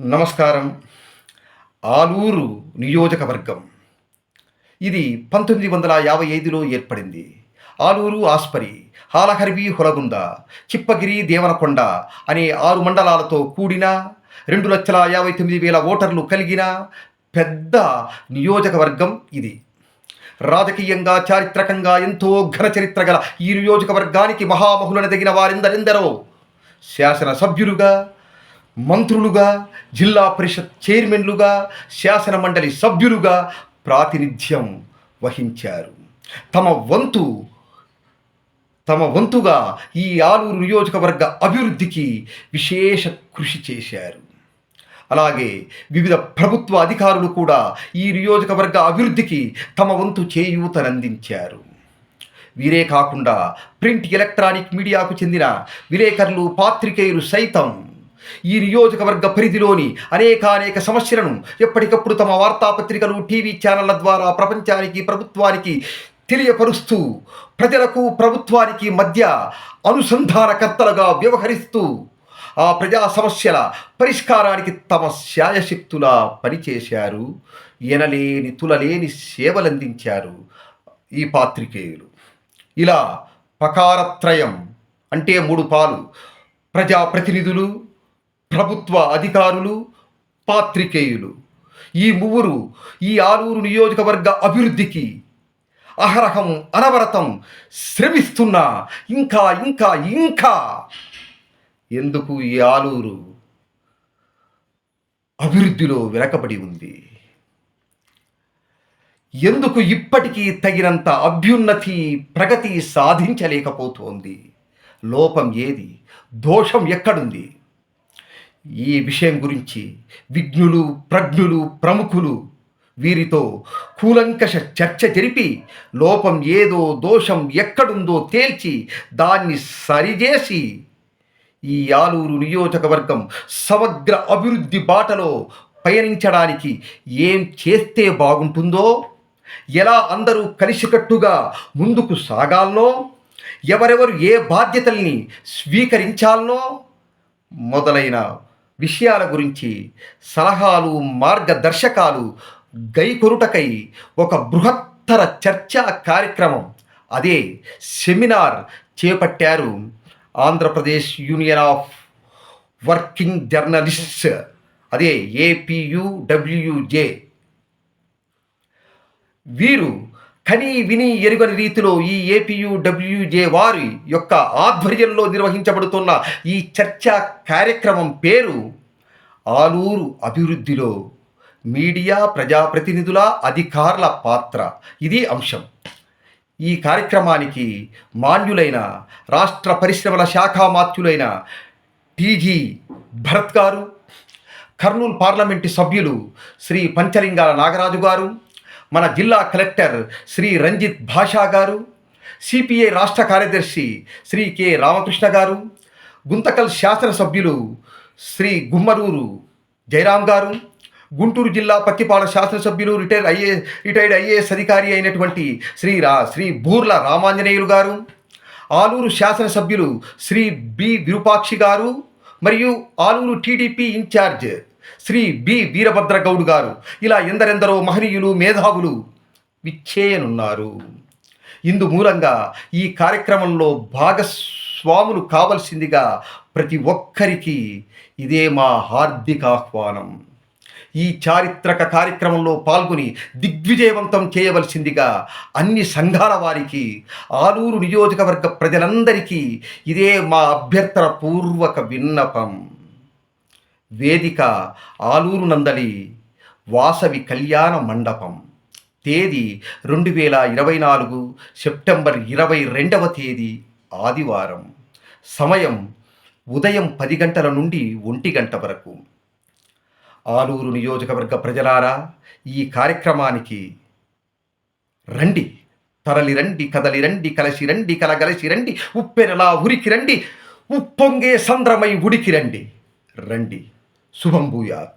నమస్కారం. ఆలూరు నియోజకవర్గం. ఇది పంతొమ్మిది వందల యాభై ఐదులో ఏర్పడింది. ఆలూరు ఆస్పరి హాలహరివి హొలగుంద చిప్పగిరి దేవనకొండ అనే ఆరు మండలాలతో కూడిన రెండు లక్షల యాభై తొమ్మిది వేల ఓటర్లు కలిగిన పెద్ద నియోజకవర్గం ఇది. రాజకీయంగా చారిత్రకంగా ఎంతో ఘన చరిత్ర గల ఈ నియోజకవర్గానికి మహామహులనదగిన వారెందరెందరో శాసనసభ్యులుగా మంత్రులుగా జిల్లా పరిషత్ చైర్మన్లుగా శాసన మండలి సభ్యులుగా ప్రాతినిధ్యం వహించారు. తమ వంతు తమ వంతుగా ఈ ఆలూరు నియోజకవర్గ అభివృద్ధికి విశేష కృషి చేశారు. అలాగే వివిధ ప్రభుత్వ అధికారులు కూడా ఈ నియోజకవర్గ అభివృద్ధికి తమ వంతు చేయూతనందించారు. వీరే కాకుండా ప్రింట్ ఎలక్ట్రానిక్ మీడియాకు చెందిన విలేకరులు పాత్రికేయులు సైతం ఈ నియోజకవర్గ పరిధిలోని అనేకానేక సమస్యలను ఎప్పటికప్పుడు తమ వార్తాపత్రికలు టీవీ ఛానళ్ళ ద్వారా ప్రపంచానికి ప్రభుత్వానికి తెలియపరుస్తూ ప్రజలకు ప్రభుత్వానికి మధ్య అనుసంధానకర్తలుగా వ్యవహరిస్తూ ఆ ప్రజా సమస్యల పరిష్కారానికి తమ శాయశక్తులా పనిచేశారు. ఎనలేని తులలేని సేవలందించారు ఈ పాత్రికేయులు. ఇలా పకారత్రయం అంటే మూడు పాలు. ప్రజాప్రతినిధులు ప్రభుత్వ అధికారులు పాత్రికేయులు. ఈ ముగ్గురు ఈ ఆలూరు నియోజకవర్గ అభివృద్ధికి అహరహం అనవరతం శ్రమిస్తున్నా ఇంకా ఇంకా ఇంకా ఎందుకు ఈ ఆలూరు అభివృద్ధిలో వెనకబడి ఉంది? ఎందుకు ఇప్పటికీ తగినంత అభ్యున్నతి ప్రగతి సాధించలేకపోతోంది? లోపం ఏది? దోషం ఎక్కడుంది? ఈ విషయం గురించి విజ్ఞులు ప్రజ్ఞులు ప్రముఖులు వీరితో కూలంకష చర్చ జరిపి లోపం ఏదో దోషం ఎక్కడుందో తేల్చి దాన్ని సరిచేసి ఈ ఆలూరు నియోజకవర్గం సమగ్ర అభివృద్ధి బాటలో పయనించడానికి ఏం చేస్తే బాగుంటుందో ఎలా అందరూ కలిసికట్టుగా ముందుకు సాగాలనో ఎవరెవరు ఏ బాధ్యతల్ని స్వీకరించాలనో మొదలైన విషయాల గురించి సలహాలు మార్గదర్శకాలు గైకొరుటకై ఒక బృహత్తర చర్చా కార్యక్రమం. అదే సెమినార్ చేపట్టారు Andhra Pradesh union of working journalists అదే ఏపీయుడబ్ల్యూజే. వీరు కని విని ఎరుగని రీతిలో ఈ ఏపీయుడబ్ల్యూజే వారి యొక్క ఆధ్వర్యంలో నిర్వహించబడుతున్న ఈ చర్చా కార్యక్రమం పేరు ఆలూరు అభివృద్ధిలో మీడియా ప్రజాప్రతినిధుల అధికారుల పాత్ర. ఇది అంశం. ఈ కార్యక్రమానికి మాన్యులైన రాష్ట్ర పరిశ్రమల శాఖ మాత్యులైన టీజీ భరత్ గారు కర్నూలు పార్లమెంటు సభ్యులు శ్రీ పంచలింగాల నాగరాజు గారు మన జిల్లా కలెక్టర్ శ్రీ రంజిత్ భాషా గారు సిపిఐ రాష్ట్ర కార్యదర్శి శ్రీ కె రామకృష్ణ గారు గుంతకల్ శాసనసభ్యులు శ్రీ గుమ్మరూరు జయరాం గారు గుంటూరు జిల్లా పత్తిపాడ శాసనసభ్యులు రిటైర్ ఐఏ రిటైర్డ్ ఐఏఎస్ అధికారి అయినటువంటి శ్రీ రా శ్రీ బూర్ల రామాంజనేయులు గారు ఆలూరు శాసనసభ్యులు శ్రీ బి విరూపాక్షి గారు మరియు Aluru TDP incharge Shri B Veerabhadra Goud గారు. ఇలా ఎందరెందరో మహనీయులు మేధావులు విచ్చేయనున్నారు. ఇందు మూలంగా ఈ కార్యక్రమంలో భాగస్వాములు కావలసిందిగా ప్రతి ఒక్కరికి ఇదే మా హార్దిక ఆహ్వానం. ఈ చారిత్రక కార్యక్రమంలో పాల్గొని దిగ్విజయవంతం చేయవలసిందిగా అన్ని సంఘాల వారికి ఆలూరు నియోజకవర్గ ప్రజలందరికీ ఇదే మా అభ్యర్థన పూర్వక విన్నపం. వేదిక ఆలూరు నందలి వాసవి కళ్యాణ మండపం. తేదీ రెండు వేల ఇరవై నాలుగు సెప్టెంబర్ ఇరవై రెండవ తేదీ ఆదివారం. సమయం ఉదయం పది గంటల నుండి ఒంటి గంట వరకు. ఆలూరు నియోజకవర్గ ప్రజలారా ఈ కార్యక్రమానికి రండి. తరలి రండి కదలి రండి కలసి రండి కలగలసి రండి ఉప్పెనలా ఉరికి రండి ఉప్పొంగే సంద్రమై ఉడికి రండి. రండి. Suam bu ya.